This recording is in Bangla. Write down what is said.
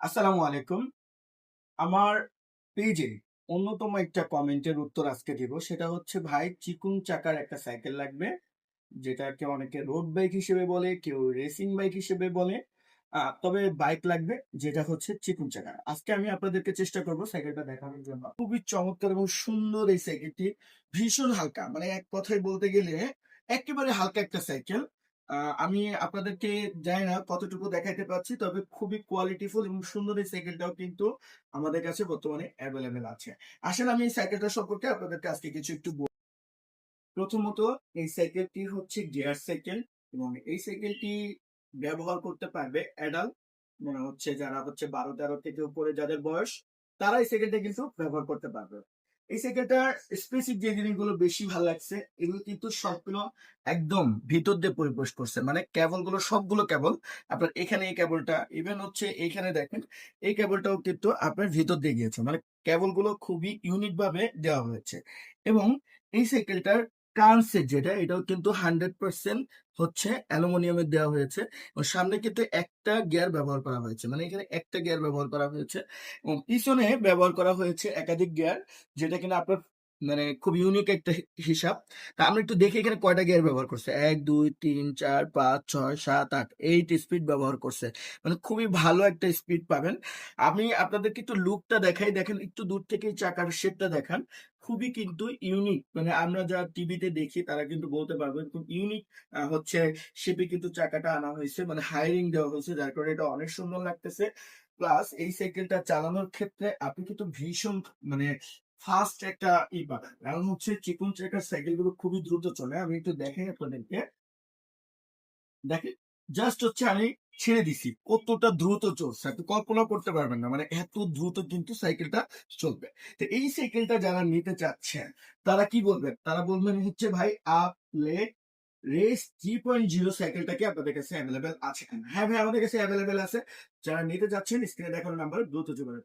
আসসালামু আলাইকুম। আমার পেজে অন্যতম একটা কমেন্টের উত্তর আজকে দিব। সেটা হচ্ছে, ভাই, চিকুন চাকার একটা সাইকেল লাগবে, যেটাকে অনেকে রোড বাইক হিসেবে বলে, কেউ রেসিং বাইক হিসেবে বলে। তবে বাইক লাগবে, যেটা হচ্ছে চিকুন চাকা আজকে আমি আপনাদেরকে চেষ্টা করব সাইকেলটা দেখানোর জন্য। খুবই চমৎকার এবং সুন্দর এই সাইকেলটি ভীষণ হালকা মানে এক কথায় বলতে গেলে একেবারে হালকা একটা সাইকেল আমি আপনাদেরকে জানি না কতটুকু দেখাইতে পারছি, তবে খুবই কোয়ালিটিফুল এবং সুন্দর এই সাইকেলটাও কিন্তু আমাদের কাছে বর্তমানে অ্যাভেলেবেল আছে। আসলে আমি এই সাইকেলটা সম্পর্কে আপনাদেরকে আজকে কিছু একটু প্রথমত এই সাইকেলটি হচ্ছে গিয়ার সাইকেল এবং এই সাইকেলটি ব্যবহার করতে পারবে অ্যাডাল্ট মানে হচ্ছে যারা হচ্ছে বারো তেরো থেকে উপরে যাদের বয়স, তারা এই সাইকেলটা কিন্তু ব্যবহার করতে পারবে। এই সাইকেলটার স্পেসিফিক যে জিনিসগুলো বেশি ভালো লাগছে, এগুলো কিন্তু সবগুলো একদম ভিতর দিয়ে পরিবেশ করছে। মানে কেবলগুলো সবগুলো কেবল আপনার এখানে এই কেবলটা ইভেন হচ্ছে এইখানে দেখেন, এই কেবলটাও কিন্তু আপনার ভিতর দিয়ে গিয়েছে। মানে কেবলগুলো খুবই ইউনিক ভাবে দেওয়া হয়েছে। এবং এই সাইকেলটার ট্রান্সেট যেটা, এটাও কিন্তু হান্ড্রেড পার্সেন্ট হচ্ছে অ্যালুমিনিয়ামের দেওয়া হয়েছে এবং সামনে কিন্তু একটা গিয়ার ব্যবহার করা হয়েছে। মানে এখানে একটা গিয়ার ব্যবহার করা হয়েছে এবং পিছনে ব্যবহার করা হয়েছে একাধিক গিয়ার যেটা কিনা আপনার মানে খুব ইউনিক একটা হিসাব। তা আমরা একটু দেখি এখানে কয়টা গিয়ার ব্যবহার করছে। এক, দুই, তিন, চার, পাঁচ, ছয়, সাত, আট এইট স্পিড ব্যবহার করছে। মানে খুবই ভালো একটা স্পিড পাবেন। আমি আপনাদেরকে একটু লুকটা দেখাই। দেখেন, একটু দূর থেকে চাকার শেপটা দেখান। খুবই কিন্তু ইউনিক মানে আমরা যা টিভিতে দেখি, তারা কিন্তু বলতে পারবেন খুব ইউনিক হচ্ছে শেপে কিন্তু চাকাটা আনা হয়েছে। মানে হায়ারিং দেওয়া হয়েছে, যার কারণে এটা অনেক সুন্দর লাগতেছে। প্লাস এই সাইকেলটা চালানোর ক্ষেত্রে আপনি কিন্তু ভীষণ মানে ফাস্ট একটা ই পাবেন কারণ হচ্ছে চিকুন চাকার সাইকেলগুলো খুবই দ্রুত চলে। আমি একটু দেখাই আপনাদেরকে। দেখেন জাস্ট হচ্ছে আমি ছেড়ে দিছি। কতটা দ্রুত চলছে, আপনি কল্পনা করতে পারবেন না। মানে এত দ্রুত কিন্তু সাইকেলটা চলবে। তো এই সাইকেলটা যারা নিতে চাচ্ছেন, তারা কি বলবেন? তারা বলবেন হচ্ছে, ভাই আপ লেট রেস থ্রি পয়েন্ট জিরো সাইকেলটা কি আপনাদের কাছে অ্যাভেলেবেল আছে হ্যাঁ ভাই, আমাদের কাছে অ্যাভেলেবেল আছে। যারা নিতে যাচ্ছেন স্ক্রিনে দেখানো নাম্বার দ্রুত যোগাযোগ